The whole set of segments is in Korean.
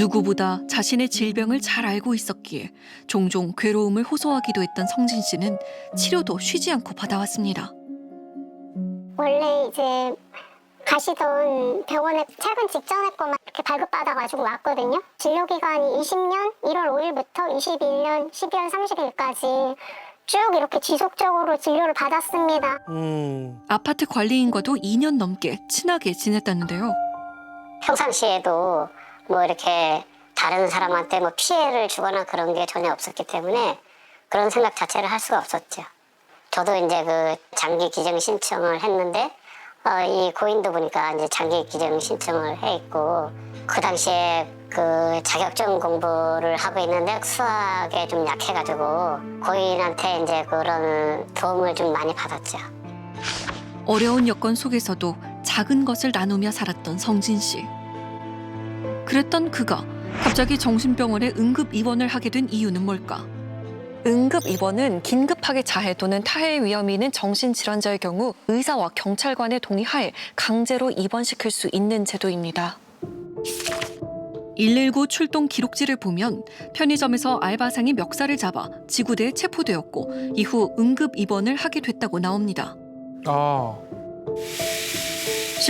누구보다 자신의 질병을 잘 알고 있었기에 종종 괴로움을 호소하기도 했던 성진 씨는 치료도 쉬지 않고 받아왔습니다. 원래 이제 가시던 병원에 최근 직전에 거만 이렇게 발급받아가지고 왔거든요. 진료 기간이 20년 1월 5일부터 21년 12월 30일까지 쭉 이렇게 지속적으로 진료를 받았습니다. 음. 아파트 관리인과도 2년 넘게 친하게 지냈다는데요. 평상시에도 뭐 이렇게 다른 사람한테 뭐 피해를 주거나 그런 게 전혀 없었기 때문에 그런 생각 자체를 할 수가 없었죠. 저도 이제 그 장기 기증 신청을 했는데 어, 이 고인도 보니까 이제 장기 기증 신청을 해 있고 그 당시에 그 자격증 공부를 하고 있는데 수학에 좀 약해가지고 고인한테 이제 그런 도움을 좀 많이 받았죠. 어려운 여건 속에서도 작은 것을 나누며 살았던 성진 씨. 그랬던 그가 갑자기 정신병원에 응급 입원을 하게 된 이유는 뭘까? 응급 입원은 긴급하게 자해 또는 타해 위험이 있는 정신질환자의 경우 의사와 경찰관의 동의 하에 강제로 입원시킬 수 있는 제도입니다. 119 출동 기록지를 보면 편의점에서 알바상이 멱살을 잡아 지구대에 체포되었고 이후 응급 입원을 하게 됐다고 나옵니다. 아.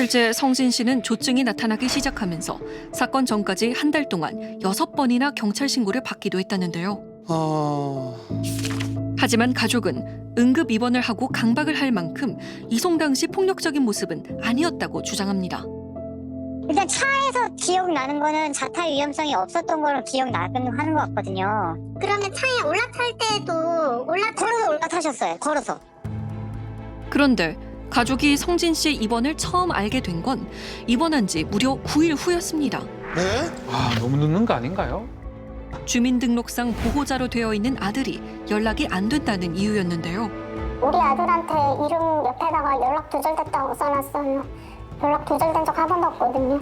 실제 성진 씨는 조증이 나타나기 시작하면서 사건 전까지 한 달 동안 여섯 번이나 경찰 신고를 받기도 했다는데요. 아. 하지만 가족은 응급 입원을 하고 강박을 할 만큼 이송 당 시 폭력적인 모습은 아니었다고 주장합니다. 일단 차에서 기억나는 거는 자타 위험성이 없었던 걸로 기억나는 하는 것 같거든요. 그러면 차에 올라탈 때도 올라 걸어서 올라타셨어요. 걸어서. 그런데 가족이 성진 씨의 입원을 처음 알게 된 건 입원한 지 무려 9일 후였습니다. 네? 아 너무 늦는 거 아닌가요? 주민등록상 보호자로 되어 있는 아들이 연락이 안 된다는 이유였는데요. 우리 아들한테 이름 옆에다가 연락 두절됐다고 써놨어요. 연락 두절된 적 한 번도 없거든요.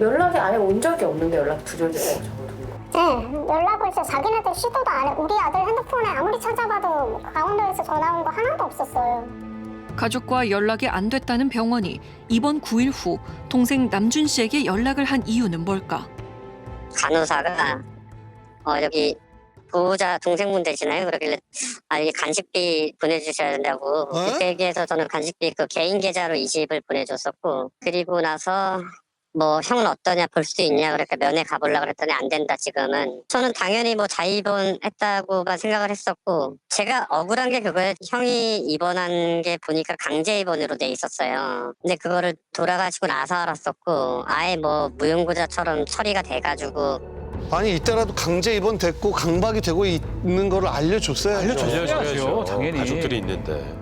연락이 아예 온 적이 없는데 연락 두절됐다고 적어둔 거. 네, 연락을 진짜 자기네들 시도도 안 해. 우리 아들 핸드폰에 아무리 찾아봐도 강원도에서 전화 온 거 하나도 없었어요. 가족과 연락이 안 됐다는 병원이 이번 9일 후 동생 남준 씨에게 연락을 한 이유는 뭘까? 간호사가 어 여기 보호자 동생분 되시나요? 그러길래 아 이게 간식비 보내주셔야 된다고 어? 그때 얘기해서 저는 간식비 그 개인 계좌로 20을 보내줬었고 그리고 나서 뭐 형은 어떠냐 볼 수 있냐 그러니까 면회 가보려고 그랬더니 안 된다 지금은 저는 당연히 뭐 자입원 했다고만 생각을 했었고 제가 억울한 게 그거예요 형이 입원한 게 보니까 강제 입원으로 돼 있었어요 근데 그거를 돌아가시고 나서 알았었고 아예 뭐 무용고자처럼 처리가 돼가지고 아니 이때라도 강제 입원 됐고 강박이 되고 있는 거를 알려줬어야죠. 알려줘야죠. 당연히. 가족들이 있는데.